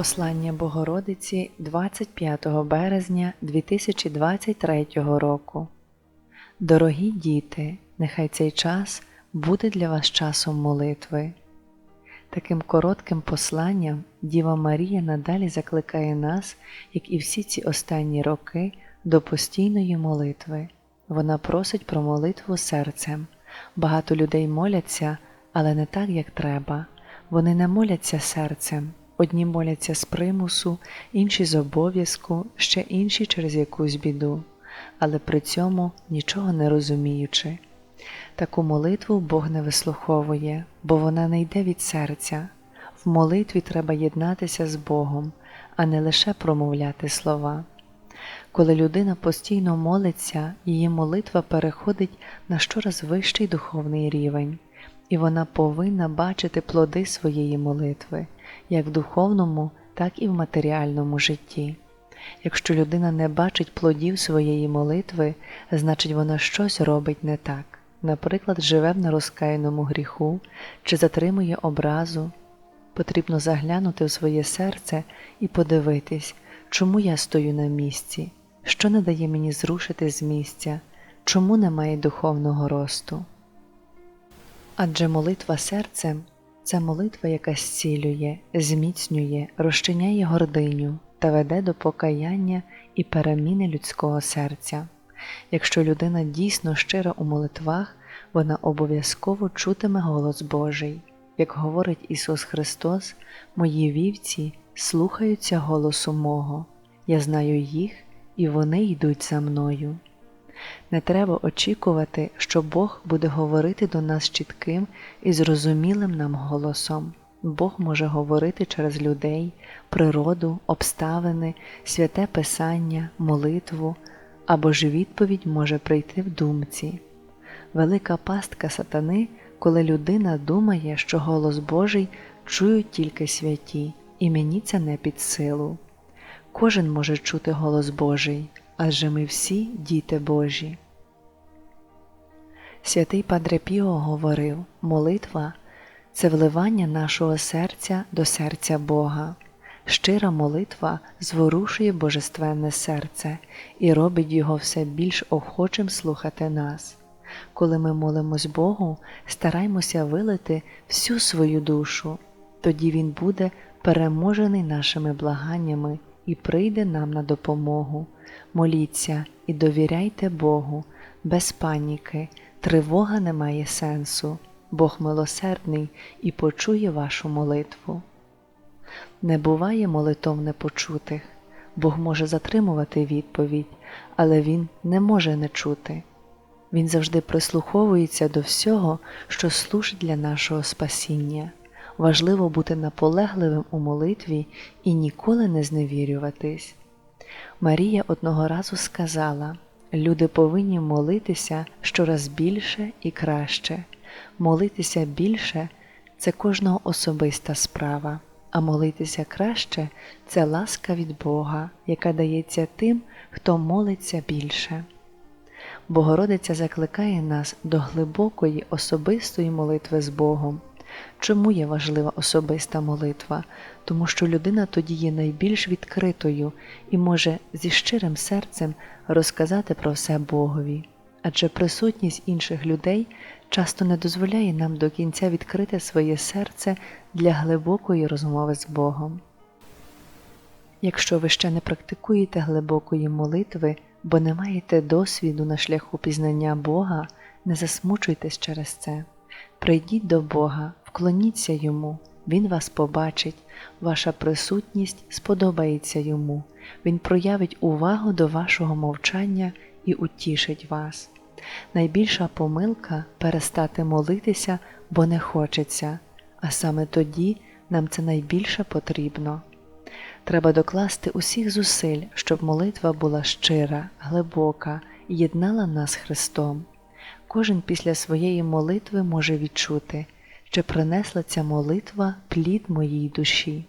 Послання Богородиці 25 березня 2023 року. Дорогі діти, нехай цей час буде для вас часом молитви. Таким коротким посланням Діва Марія надалі закликає нас, як і всі ці останні роки, до постійної молитви. Вона просить про молитву серцем. Багато людей моляться, але не так, як треба. Вони не моляться серцем. Одні моляться з примусу, інші з обов'язку, ще інші через якусь біду, але при цьому нічого не розуміючи. Таку молитву Бог не вислуховує, бо вона не йде від серця. В молитві треба єднатися з Богом, а не лише промовляти слова. Коли людина постійно молиться, її молитва переходить на щораз вищий духовний рівень, і вона повинна бачити плоди своєї молитви як в духовному, так і в матеріальному житті. Якщо людина не бачить плодів своєї молитви, значить вона щось робить не так, наприклад, живе в нерозкаяному гріху чи затримує образу. Потрібно заглянути в своє серце і подивитись, чому я стою на місці, що не дає мені зрушити з місця, чому немає духовного росту. Адже молитва серцем це молитва, яка зцілює, зміцнює, розчиняє гординю та веде до покаяння і переміни людського серця. Якщо людина дійсно щира у молитвах, вона обов'язково чутиме голос Божий. Як говорить Ісус Христос, мої вівці слухаються голосу мого, я знаю їх, і вони йдуть за мною. Не треба очікувати, що Бог буде говорити до нас чітким і зрозумілим нам голосом. Бог може говорити через людей, природу, обставини, святе Писання, молитву або ж відповідь може прийти в думці. Велика пастка сатани, коли людина думає, що голос Божий чують тільки святі, і мені це не під силу. Кожен може чути голос Божий, адже ми всі діти Божі. Святий Падре Піо говорив молитва це вливання нашого серця до серця Бога. Щира молитва зворушує божественне серце і робить його все більш охочим слухати нас. Коли ми молимось Богу, стараймося вилити всю свою душу, тоді Він буде переможений нашими благаннями і прийде нам на допомогу. Моліться і довіряйте Богу, без паніки, тривога не має сенсу, Бог милосердний і почує вашу молитву. Не буває молитов непочутих, Бог може затримувати відповідь, але Він не може не чути. Він завжди прислуховується до всього, що служить для нашого спасіння. Важливо бути наполегливим у молитві і ніколи не зневірюватись. Марія одного разу сказала: люди повинні молитися щораз більше і краще. Молитися більше це кожного особиста справа, а молитися краще це ласка від Бога, яка дається тим, хто молиться більше. Богородиця закликає нас до глибокої особистої молитви з Богом. Чому є важлива особиста молитва? Тому що людина тоді є найбільш відкритою і може зі щирим серцем розказати про все Богові, адже присутність інших людей часто не дозволяє нам до кінця відкрити своє серце для глибокої розмови з Богом. Якщо ви ще не практикуєте глибокої молитви, бо не маєте досвіду на шляху пізнання Бога, не засмучуйтесь через це. Прийдіть до Бога, вклоніться Йому, Він вас побачить, ваша присутність сподобається Йому, Він проявить увагу до вашого мовчання і утішить вас. Найбільша помилка перестати молитися, бо не хочеться, а саме тоді нам це найбільше потрібно. Треба докласти усіх зусиль, щоб молитва була щира, глибока і єднала нас Христом. Кожен після своєї молитви може відчути, чи принесла ця молитва плід моїй душі.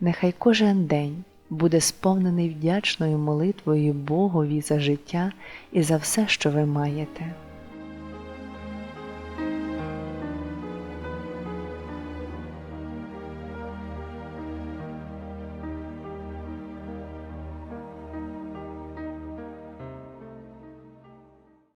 Нехай кожен день буде сповнений вдячною молитвою Богові за життя і за все, що ви маєте.